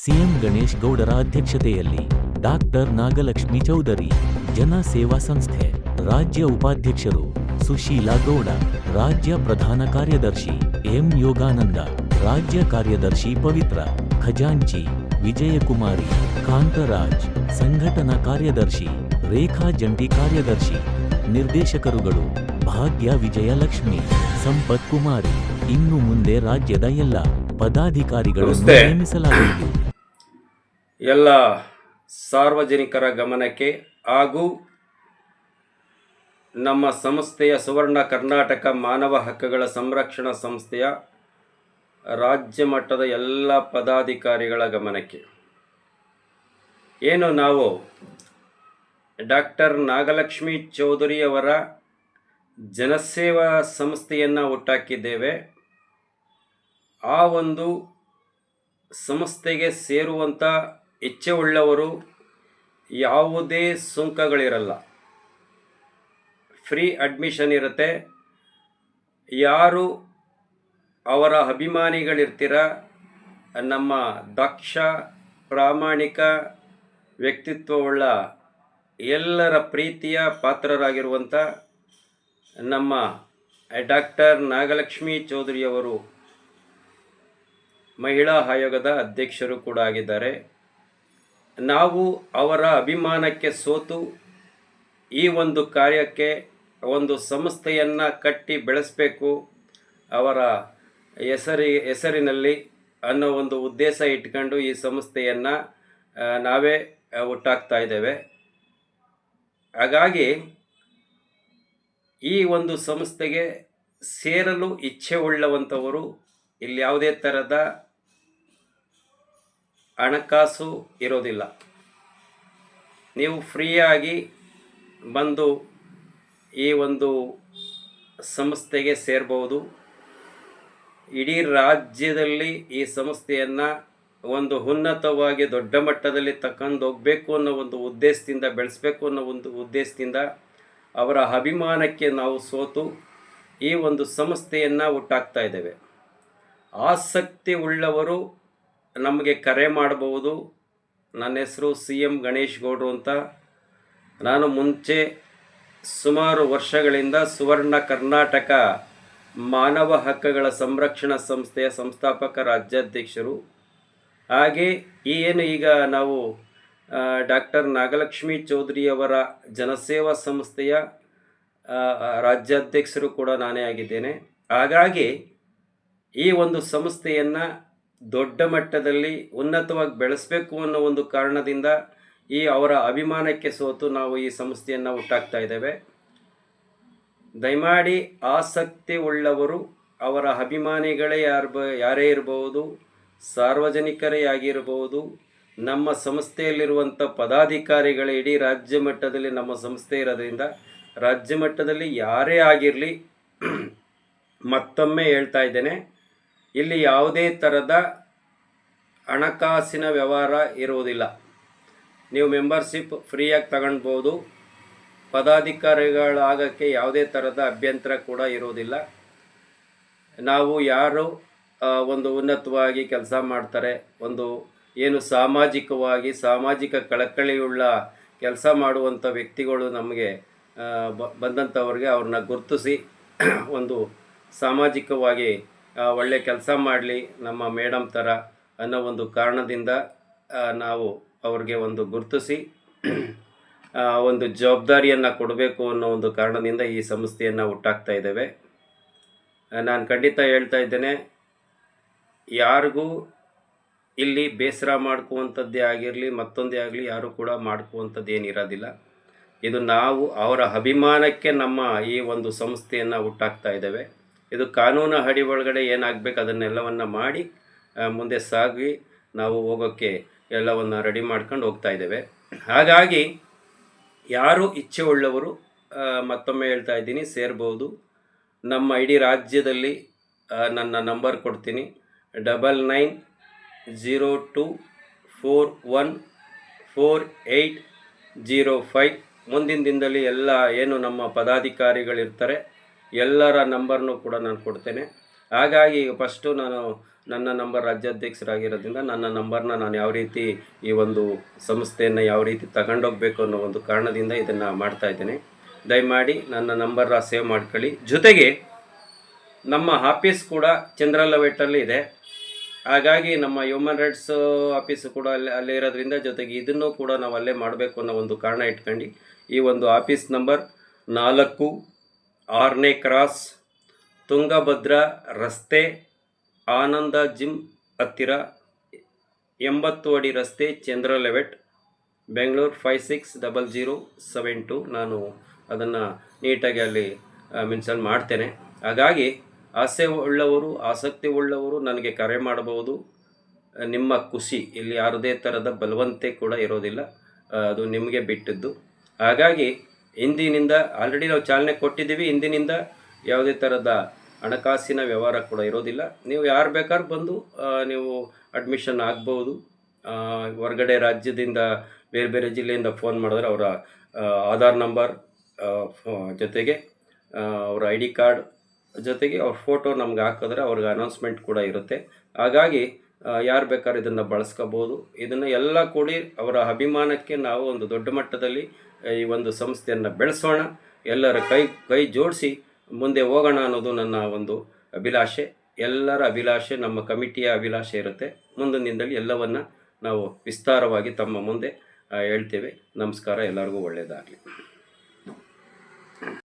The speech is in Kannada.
ಸಿಎಂ ಗಣೇಶ್ ಗೌಡರ ಅಧ್ಯಕ್ಷತೆಯಲ್ಲಿ ಡಾಕ್ಟರ್ ನಾಗಲಕ್ಷ್ಮಿ ಚೌಧರಿ ಜನ ಸೇವಾ ಸಂಸ್ಥೆ ರಾಜ್ಯ ಉಪಾಧ್ಯಕ್ಷರು ಸುಶೀಲಾ ಗೌಡ ರಾಜ್ಯ ಪ್ರಧಾನ ಕಾರ್ಯದರ್ಶಿ ಎಂ ಯೋಗಾನಂದ ರಾಜ್ಯ ಕಾರ್ಯದರ್ಶಿ ಪವಿತ್ರ ಖಜಾಂಚಿ ವಿಜಯಕುಮಾರಿ ಕಾಂತರಾಜ್ ಸಂಘಟನಾ ಕಾರ್ಯದರ್ಶಿ ರೇಖಾ ಜಂಟಿ ಕಾರ್ಯದರ್ಶಿ ನಿರ್ದೇಶಕರುಗಳು ಭಾಗ್ಯ ವಿಜಯಲಕ್ಷ್ಮಿ ಸಂಪತ್ ಕುಮಾರಿ ಇನ್ನು ಮುಂದೆ ರಾಜ್ಯದ ಎಲ್ಲ ಪದಾಧಿಕಾರಿಗಳನ್ನು. ನೇಮಿಸಲಾಗುವುದು ಎಲ್ಲ ಸಾರ್ವಜನಿಕರ ಗಮನಕ್ಕೆ ಹಾಗೂ ನಮ್ಮ ಸಂಸ್ಥೆಯ ಸುವರ್ಣ ಕರ್ನಾಟಕ ಮಾನವ ಹಕ್ಕುಗಳ ಸಂರಕ್ಷಣಾ ಸಂಸ್ಥೆಯ ರಾಜ್ಯ ಮಟ್ಟದ ಎಲ್ಲ ಪದಾಧಿಕಾರಿಗಳ ಗಮನಕ್ಕೆ. ಏನು ನಾವು ಡಾಕ್ಟರ್ ನಾಗಲಕ್ಷ್ಮಿ ಚೌಧರಿಯವರ ಜನಸೇವಾ ಸಂಸ್ಥೆಯನ್ನು ಹುಟ್ಟಾಕಿದ್ದೇವೆ. ಆ ಒಂದು ಸಂಸ್ಥೆಗೆ ಸೇರುವಂಥ ಇಚ್ಛೆ ಉಳ್ಳವರು ಯಾವುದೇ ಸುಂಕಗಳಿರಲ್ಲ. ಫ್ರೀ ಅಡ್ಮಿಷನ್ ಇರುತ್ತೆ. ಯಾರು ಅವರ ಅಭಿಮಾನಿಗಳಿರ್ತೀರ, ನಮ್ಮ ದಕ್ಷ, ಪ್ರಾಮಾಣಿಕ ವ್ಯಕ್ತಿತ್ವವುಳ್ಳ ಎಲ್ಲರ ಪ್ರೀತಿಯ ಪಾತ್ರರಾಗಿರುವಂಥ ನಮ್ಮ ಡಾಕ್ಟರ್ ನಾಗಲಕ್ಷ್ಮಿ ಚೌಧರಿಯವರು ಮಹಿಳಾ ಆಯೋಗದ ಅಧ್ಯಕ್ಷರು ಕೂಡ ಆಗಿದ್ದಾರೆ. ನಾವು ಅವರ ಅಭಿಮಾನಕ್ಕೆ ಸೋತು ಈ ಒಂದು ಕಾರ್ಯಕ್ಕೆ ಒಂದು ಸಂಸ್ಥೆಯನ್ನು ಕಟ್ಟಿ ಬೆಳೆಸಬೇಕು ಅವರ ಹೆಸರಿ, ಹೆಸರಿನಲ್ಲಿ ಅನ್ನೋ ಒಂದು ಉದ್ದೇಶ ಇಟ್ಕೊಂಡು ಈ ಸಂಸ್ಥೆಯನ್ನು ನಾವೇ ಹುಟ್ಟಾಕ್ತಾ ಇದ್ದೇವೆ. ಹಾಗಾಗಿ ಈ ಒಂದು ಸಂಸ್ಥೆಗೆ ಸೇರಲು ಇಚ್ಛೆ ಉಳ್ಳವಂಥವರು ಇಲ್ಲಿ ಯಾವುದೇ ಥರದ ಹಣಕಾಸು ಇರೋದಿಲ್ಲ. ನೀವು ಫ್ರೀಯಾಗಿ ಬಂದು ಈ ಒಂದು ಸಂಸ್ಥೆಗೆ ಸೇರ್ಬೋದು. ಇಡೀ ರಾಜ್ಯದಲ್ಲಿ ಈ ಸಂಸ್ಥೆಯನ್ನು ಒಂದು ಉನ್ನತವಾಗಿ ದೊಡ್ಡ ಮಟ್ಟದಲ್ಲಿ ತಕ್ಕಂದು ಹೋಗಬೇಕು ಅನ್ನೋ ಒಂದು ಉದ್ದೇಶದಿಂದ, ಬೆಳೆಸಬೇಕು ಅನ್ನೋ ಒಂದು ಉದ್ದೇಶದಿಂದ ಅವರ ಅಭಿಮಾನಕ್ಕೆ ನಾವು ಸೋತು ಈ ಒಂದು ಸಂಸ್ಥೆಯನ್ನು ಹುಟ್ಟಾಕ್ತಾ ಇದ್ದೇವೆ. ಆಸಕ್ತಿ ಉಳ್ಳವರು ನಮಗೆ ಕರೆ ಮಾಡಬಹುದು. ನನ್ನ ಹೆಸರು ಸಿ ಎಂ ಗಣೇಶ್ ಗೌಡ್ರು ಅಂತ. ನಾನು ಮುಂಚೆ ಸುಮಾರು ವರ್ಷಗಳಿಂದ ಸುವರ್ಣ ಕರ್ನಾಟಕ ಮಾನವ ಹಕ್ಕುಗಳ ಸಂರಕ್ಷಣಾ ಸಂಸ್ಥೆಯ ಸಂಸ್ಥಾಪಕ ರಾಜ್ಯಾಧ್ಯಕ್ಷರು. ಹಾಗೆ ಏನು ಈಗ ನಾವು ಡಾಕ್ಟರ್ ನಾಗಲಕ್ಷ್ಮಿ ಚೌಧರಿಯವರ ಜನಸೇವಾ ಸಂಸ್ಥೆಯ ರಾಜ್ಯಾಧ್ಯಕ್ಷರು ಕೂಡ ನಾನೇ ಆಗಿದ್ದೇನೆ. ಹಾಗಾಗಿ ಈ ಒಂದು ಸಂಸ್ಥೆಯನ್ನು ದೊಡ್ಡ ಮಟ್ಟದಲ್ಲಿ ಉನ್ನತವಾಗಿ ಬೆಳೆಸಬೇಕು ಅನ್ನೋ ಒಂದು ಕಾರಣದಿಂದ ಈ ಅವರ ಅಭಿಮಾನಕ್ಕೆ ಸೋತು ನಾವು ಈ ಸಂಸ್ಥೆಯನ್ನು ಹುಟ್ಟಾಕ್ತಾ ಇದ್ದೇವೆ. ದಯಮಾಡಿ ಆಸಕ್ತಿ ಉಳ್ಳವರು, ಅವರ ಅಭಿಮಾನಿಗಳೇ ಯಾರು ಬ, ಯಾರೇ ಇರಬಹುದು ಸಾರ್ವಜನಿಕರೇ ಆಗಿರಬಹುದು ನಮ್ಮ ಸಂಸ್ಥೆಯಲ್ಲಿರುವಂಥ ಪದಾಧಿಕಾರಿಗಳೇ ಇಡೀ ರಾಜ್ಯ ಮಟ್ಟದಲ್ಲಿ ನಮ್ಮ ಸಂಸ್ಥೆ ಇರೋದ್ರಿಂದ ರಾಜ್ಯ ಮಟ್ಟದಲ್ಲಿ ಯಾರೇ ಆಗಿರಲಿ, ಮತ್ತೊಮ್ಮೆ ಹೇಳ್ತಾ ಇದ್ದೇನೆ ಇಲ್ಲಿ ಯಾವುದೇ ಥರದ ಹಣಕಾಸಿನ ವ್ಯವಹಾರ ಇರುವುದಿಲ್ಲ. ನೀವು ಮೆಂಬರ್ಶಿಪ್ ಫ್ರೀಯಾಗಿ ತಗೊಳ್ಬೋದು ಪದಾಧಿಕಾರಿಗಳಾಗಕ್ಕೆ ಯಾವುದೇ ಥರದ ಅಭ್ಯಂತರ ಕೂಡ ಇರುವುದಿಲ್ಲ. ನಾವು ಯಾರು ಒಂದು ಉನ್ನತವಾಗಿ ಕೆಲಸ ಮಾಡ್ತಾರೆ, ಒಂದು ಏನು ಸಾಮಾಜಿಕವಾಗಿ, ಸಾಮಾಜಿಕ ಕಳಕಳಿಯುಳ್ಳ ಕೆಲಸ ಮಾಡುವಂಥ ವ್ಯಕ್ತಿಗಳು ನಮಗೆ ಬ- ಬಂದಂಥವ್ರಿಗೆ ಅವ್ರನ್ನ ಗುರುತಿಸಿ, ಒಂದು ಸಾಮಾಜಿಕವಾಗಿ ಒಳ್ಳೆ ಕೆಲಸ ಮಾಡಲಿ ನಮ್ಮ ಮೇಡಮ್ ಥರ ಅನ್ನೋ ಒಂದು ಕಾರಣದಿಂದ ನಾವು ಅವ್ರಿಗೆ ಒಂದು ಗುರುತಿಸಿ ಒಂದು ಜವಾಬ್ದಾರಿಯನ್ನು ಕೊಡಬೇಕು ಅನ್ನೋ ಒಂದು ಕಾರಣದಿಂದ ಈ ಸಂಸ್ಥೆಯನ್ನು ಹುಟ್ಟಾಕ್ತಾ ಇದ್ದೇವೆ. ನಾನು ಖಂಡಿತ ಹೇಳ್ತಾ ಇದ್ದೇನೆ, ಯಾರಿಗೂ ಇಲ್ಲಿ ಬೇಸರ ಮಾಡ್ಕುವಂಥದ್ದೇ ಆಗಿರಲಿ, ಮತ್ತೊಂದೇ ಆಗಲಿ ಯಾರು ಕೂಡ ಮಾಡ್ಕುವಂಥದ್ದು ಏನಿರೋದಿಲ್ಲ ಇದು ನಾವು ಅವರ ಅಭಿಮಾನಕ್ಕೆ ನಮ್ಮ ಈ ಒಂದು ಸಂಸ್ಥೆಯನ್ನು ಹುಟ್ಟಾಕ್ತಾ ಇದ್ದೇವೆ. ಇದು ಕಾನೂನು ಅಡಿ ಒಳಗಡೆ ಏನಾಗಬೇಕು ಅದನ್ನೆಲ್ಲವನ್ನು ಮಾಡಿ ಮುಂದೆ ಸಾಗಿ ನಾವು ಹೋಗೋಕ್ಕೆ ಎಲ್ಲವನ್ನು ರೆಡಿ ಮಾಡ್ಕೊಂಡು ಹೋಗ್ತಾ ಇದ್ದೇವೆ. ಹಾಗಾಗಿ ಯಾರು ಇಚ್ಛೆ ಉಳ್ಳವರು ಮತ್ತೊಮ್ಮೆ ಹೇಳ್ತಾ ಇದ್ದೀನಿ, ಸೇರ್ಬೋದು. ನಮ್ಮ ಇಡೀ ರಾಜ್ಯದಲ್ಲಿ ನನ್ನ ನಂಬರ್ ಕೊಡ್ತೀನಿ. Double nine zero two four one four eight zero five ಮುಂದಿನ ದಿನದಲ್ಲಿ ಎಲ್ಲ ಏನು ನಮ್ಮ ಪದಾಧಿಕಾರಿಗಳಿರ್ತಾರೆ ಎಲ್ಲರ ನಂಬರ್ನು ಕೂಡ ನಾನು ಕೊಡ್ತೇನೆ. ಹಾಗಾಗಿ ಫಸ್ಟು ನಾನು ನನ್ನ ನಂಬರ್ ರಾಜ್ಯಾಧ್ಯಕ್ಷರಾಗಿರೋದ್ರಿಂದ ನನ್ನ ನಂಬರ್ನ ನಾನು ಯಾವ ರೀತಿ ಈ ಒಂದು ಸಂಸ್ಥೆಯನ್ನು ಯಾವ ರೀತಿ ತಗೊಂಡೋಗ್ಬೇಕು ಅನ್ನೋ ಒಂದು ಕಾರಣದಿಂದ ಇದನ್ನು ಮಾಡ್ತಾ ಇದ್ದೇನೆ. ದಯಮಾಡಿ ನನ್ನ ನಂಬರ್ನ ಸೇವ್ ಮಾಡ್ಕೊಳ್ಳಿ. ಜೊತೆಗೆ ನಮ್ಮ ಆಫೀಸ್ ಕೂಡ ಚಂದ್ರಲವೇಟಲ್ಲಿ ಇದೆ. ಹಾಗಾಗಿ ನಮ್ಮ ಹ್ಯೂಮನ್ ರೈಟ್ಸ್ ಆಫೀಸು ಕೂಡ ಅಲ್ಲಿ, ಅಲ್ಲೇ ಇರೋದ್ರಿಂದ ಜೊತೆಗೆ ಇದನ್ನು ಕೂಡ ನಾವು ಅಲ್ಲೇ ಮಾಡಬೇಕು ಅನ್ನೋ ಒಂದು ಕಾರಣ ಇಟ್ಕೊಂಡು ಈ ಒಂದು ಆಫೀಸ್ ನಂಬರ್ ನಾಲ್ಕು ಆರನೇ ಕ್ರಾಸ್, ತುಂಗಭದ್ರಾ ರಸ್ತೆ, ಆನಂದ ಜಿಮ್ ಹತ್ತಿರ ಎಂಬತ್ತು ಅಡಿ ರಸ್ತೆ Chandra layout Bengaluru five six double zero seven two. ನಾನು ಅದನ್ನು ನೀಟಾಗಿ ಅಲ್ಲಿ ಮೆನ್ಷನ್ ಮಾಡ್ತೇನೆ. ಹಾಗಾಗಿ ಆಸೆ ಉಳ್ಳವರು, ಆಸಕ್ತಿ ಉಳ್ಳವರು ನನಗೆ ಕರೆ ಮಾಡಬಹುದು. ನಿಮ್ಮ ಖುಷಿ, ಇಲ್ಲಿ ಯಾರದೇ ಥರದ ಬಲವಂತೆ ಕೂಡ ಇರೋದಿಲ್ಲ. ಅದು ನಿಮಗೆ ಬಿಟ್ಟಿದ್ದು. ಹಾಗಾಗಿ ಇಂದಿನಿಂದ ಆಲ್ರೆಡಿ ನಾವು ಚಾಲನೆ ಕೊಟ್ಟಿದ್ದೀವಿ ಇಂದಿನಿಂದ ಯಾವುದೇ ಥರದ ಹಣಕಾಸಿನ ವ್ಯವಹಾರ ಕೂಡ ಇರೋದಿಲ್ಲ. ನೀವು ಯಾರು ಬೇಕಾದ್ರೂ ಬಂದು ನೀವು ಅಡ್ಮಿಷನ್ ಆಗ್ಬೋದು. ಹೊರಗಡೆ ರಾಜ್ಯದಿಂದ ಬೇರೆ ಬೇರೆ ಜಿಲ್ಲೆಯಿಂದ ಫೋನ್ ಮಾಡಿದ್ರೆ ಅವರ ಆಧಾರ್ ನಂಬರ್ ಜೊತೆಗೆ ಅವರ ಐ ಡಿ ಕಾರ್ಡ್ ಜೊತೆಗೆ ಅವ್ರ ಫೋಟೋ ನಮ್ಗೆ ಹಾಕಿದ್ರೆ ಅವ್ರಿಗೆ ಅನೌನ್ಸ್ಮೆಂಟ್ ಕೂಡ ಇರುತ್ತೆ. ಹಾಗಾಗಿ ಯಾರು ಬೇಕಾದ್ರೂ ಇದನ್ನು ಬಳಸ್ಕೋಬೋದು. ಇದನ್ನು ಎಲ್ಲ ಕೂಡಿ ಅವರ ಅಭಿಮಾನಕ್ಕೆ ನಾವು ಒಂದು ದೊಡ್ಡ ಮಟ್ಟದಲ್ಲಿ ಈ ಒಂದು ಸಂಸ್ಥೆಯನ್ನು ಬೆಳೆಸೋಣ, ಎಲ್ಲರ ಕೈ ಕೈ ಜೋಡಿಸಿ ಮುಂದೆ ಹೋಗೋಣ ಅನ್ನೋದು ನನ್ನ ಒಂದು ಅಭಿಲಾಷೆ. ಎಲ್ಲರ ಅಭಿಲಾಷೆ, ನಮ್ಮ ಕಮಿಟಿಯ ಅಭಿಲಾಷೆ ಇರುತ್ತೆ. ಮುಂದಿನ ದಿನದಲ್ಲಿ ಎಲ್ಲವನ್ನು ನಾವು ವಿಸ್ತಾರವಾಗಿ ತಮ್ಮ ಮುಂದೆ ಹೇಳ್ತೇವೆ. ನಮಸ್ಕಾರ, ಎಲ್ಲರಿಗೂ ಒಳ್ಳೆಯದಾಗಲಿ